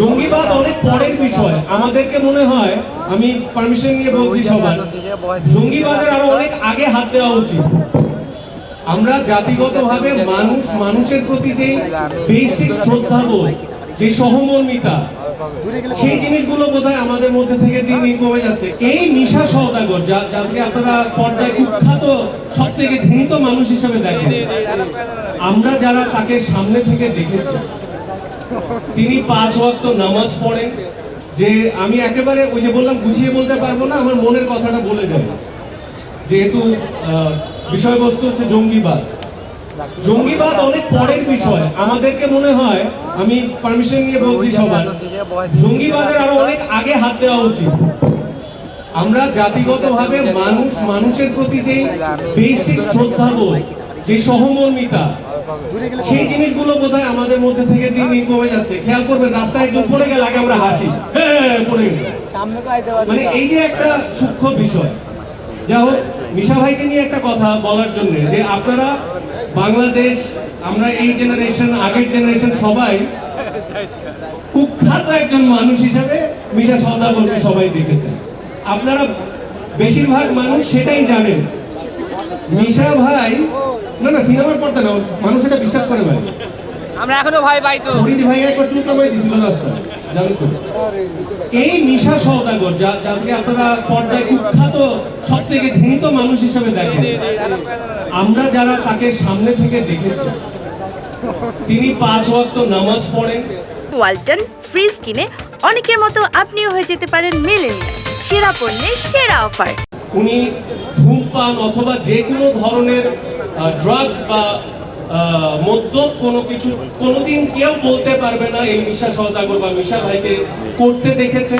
জঙ্গিবাদ অনেক পরের বিষয়। আমাদেরকে মনে হয়, আমি পারমিশন নিয়ে বলছি সবার, জঙ্গিবাদের আরও অনেক আগে হাত দেওয়া উচিত। আমরা জাতিগতভাবে মানুষ, মানুষের প্রতি যে বেসিক শ্রদ্ধাবোধ যে সহমর্মিতা, সেই জিনিসগুলো বোধহয় আমাদের মধ্যে থেকে দিন দিন কমে যাচ্ছে। এই নিশা সওদাগর, যা যাকে আপনারা পর্দায় কুখ্যাত সব থেকে ঘৃণিত মানুষ হিসেবে দেখেন, আমরা যারা তাকে সামনে থেকে দেখেছি তিনি পাঁচ ওয়াক্ত নামাজ পড়েন। যে আমি একেবারে ওই যে বললাম গুছিয়ে বলতে পারব না, আমার মনের কথাটা বলে যাবে যেহেতু বিষয়বস্তু হচ্ছে জঙ্গিবাদ। জঙ্গিবাদ অনেক পরের বিষয়। আমাদেরকে মনে হয়, আমি পারমিশন নিয়ে বলছি সবার, জঙ্গিবাদের আরও অনেক আগে হাত দেওয়া উচিত। আমরা জাতিগতভাবে মানুষ, মানুষের প্রতি যে বেসিক শ্রদ্ধাবোধ, যে সহমর্মিতা সেই জিনিসগুলো বোধহয় আমাদের মধ্যে থেকে দিন দিন কমে যাচ্ছে। খেয়াল করবেন রাস্তায় একজন পড়ে গেলে আগে আমরা হাসি। হ্যাঁ পড়ে গেছে মানে এই যে একটা সূক্ষ্ম বিষয়। যা হোক মিশা ভাইকে নিয়ে একটা কথা বলার জন্য যে আপনারা বাংলাদেশ আমরা এই জেনারেশন আগের জেনারেশন সবাই কুখ্যাত একজন মানুষ হিসেবে মিশা সওদাগরকে সবাই দেখেছে। আপনারা বেশিরভাগ মানুষ সেটাই জানেন। মিশা ভাই সিনেমার পড়তে না মানুষ এটা বিশ্বাস করে ভাই আমরা এখনও ভয় পাই তো। হরিদি ভাই একবার কামাই দিছিল রাস্তা এই মিশা সওদাগর যা যাকে আপনারা পর্দায় কুখ্যাত সব থেকে ঘৃণিত মানুষ হিসেবে দেখেন। আমরা যারা তাকে সামনে থেকে দেখেছি তিনি পাঁচ ওয়াক্ত নামাজ পড়েন। ওয়ালটন ফ্রিজ কিনে অনেকের মতো আপনিও হয়ে যেতে পারেন মেলেনিয়া সেরা পণ্যের সেরা অফার। উনি ধূমপান অথবা যে কোনো ধরনের ড্রাগস বা আহ, মদ্যপ কোনো কিছু কোনোদিন কেউ বলতে পারবে না এই মিশা সওদাগর বা মিশা ভাইকে করতে দেখেছে।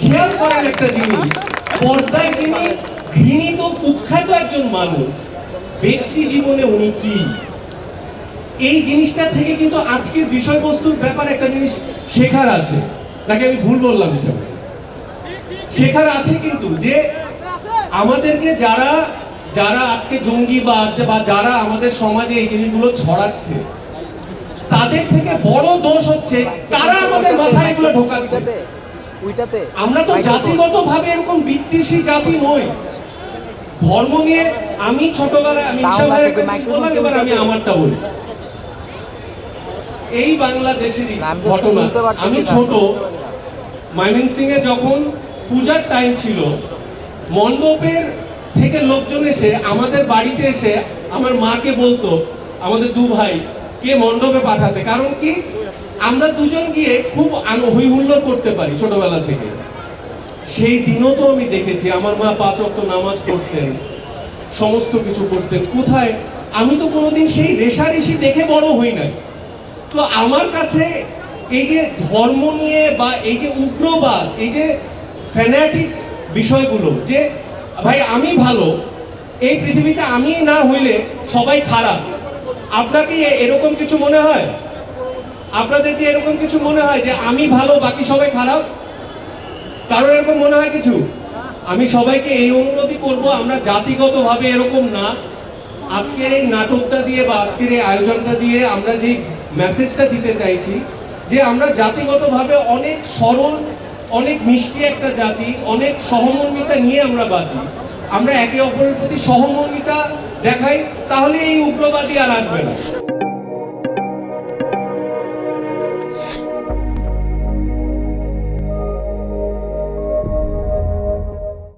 খেয়াল করেন একটা জিনিস পর্দায় যিনি ঘৃণিত কুখ্যাত একজন মানুষ ব্যক্তি জীবনে উনি কি? এই জিনিসটা থেকে কিন্তু আজকের বিষয়বস্তুর ব্যাপারে একটা জিনিস শেখার আছে। তাকে আমি ভুল বললাম হিসাবে? শেখার আছে কিন্তু যে আমাদেরকে যারা যারা আজকে জঙ্গিবাদ বা যারা আমাদের সমাজে এই জিনিসগুলো ছড়াচ্ছে তাদের থেকে বড় দোষ হচ্ছে কারা আমাদের মাথায় এগুলো ঢোকাচ্ছে। আমরা তো জাতিগত ভাবে এরকম বিদ্বেষী জাতি নই। ধর্ম নিয়ে আমি ছোটবেলায় আমি এবার আমারটা বলি। এই বাংলাদেশেরই ঘটনা। আমি। ছোট ময়মনসিং এ যখন পূজার টাইম ছিল মণ্ডপের থেকে লোকজন এসে আমাদের বাড়িতে এসে আমার মাকে বলতো, আমাদের দু ভাই, কে মণ্ডপে পাঠাতে? কারণ কি? আমরা দুজন গিয়ে খুব হই হুল্লোড় করতে পারি ছোটবেলা থেকে। সেই দিনও তো আমি দেখেছি, আমার মা পাঁচ অক্ট নামাজ পড়তেন, সমস্ত কিছু করতেন। কোথায়? আমি তো কোনোদিন সেই রেশারেশি দেখে বড় হই নাই। তো আমার কাছে এই যে ধর্ম নিয়ে বা এই যে উগ্রবাদ, এই যে ফ্যানাটিক বিষয়গুলো, যে ভাই, আমি ভালো। এই পৃথিবীতে আমি না হইলে সবাই খারাপ। আপনার কি এরকম কিছু মনে হয়? আপনাদের কি এরকম কিছু মনে হয় যে আমি ভালো, বাকি সবাই খারাপ? কারোর এরকম মনে হয় কিছু? আমি সবাইকে এই অনুরোধই করব, আমরা জাতিগতভাবে এরকম না। আজকের এই নাটকটা দিয়ে বা আজকের এই আয়োজনটা দিয়ে আমরা যে মেসেজটা দিতে চাইছি, যে আমরা জাতিগতভাবে অনেক সরল অনেক মিষ্টি একটা জাতি, অনেক সহমর্মিতা নিয়ে আমরা বাঁচি আমরা একে অপরের প্রতি সহমর্মিতা দেখাই, তাহলে এই উগ্রবাদী আর আসবে না।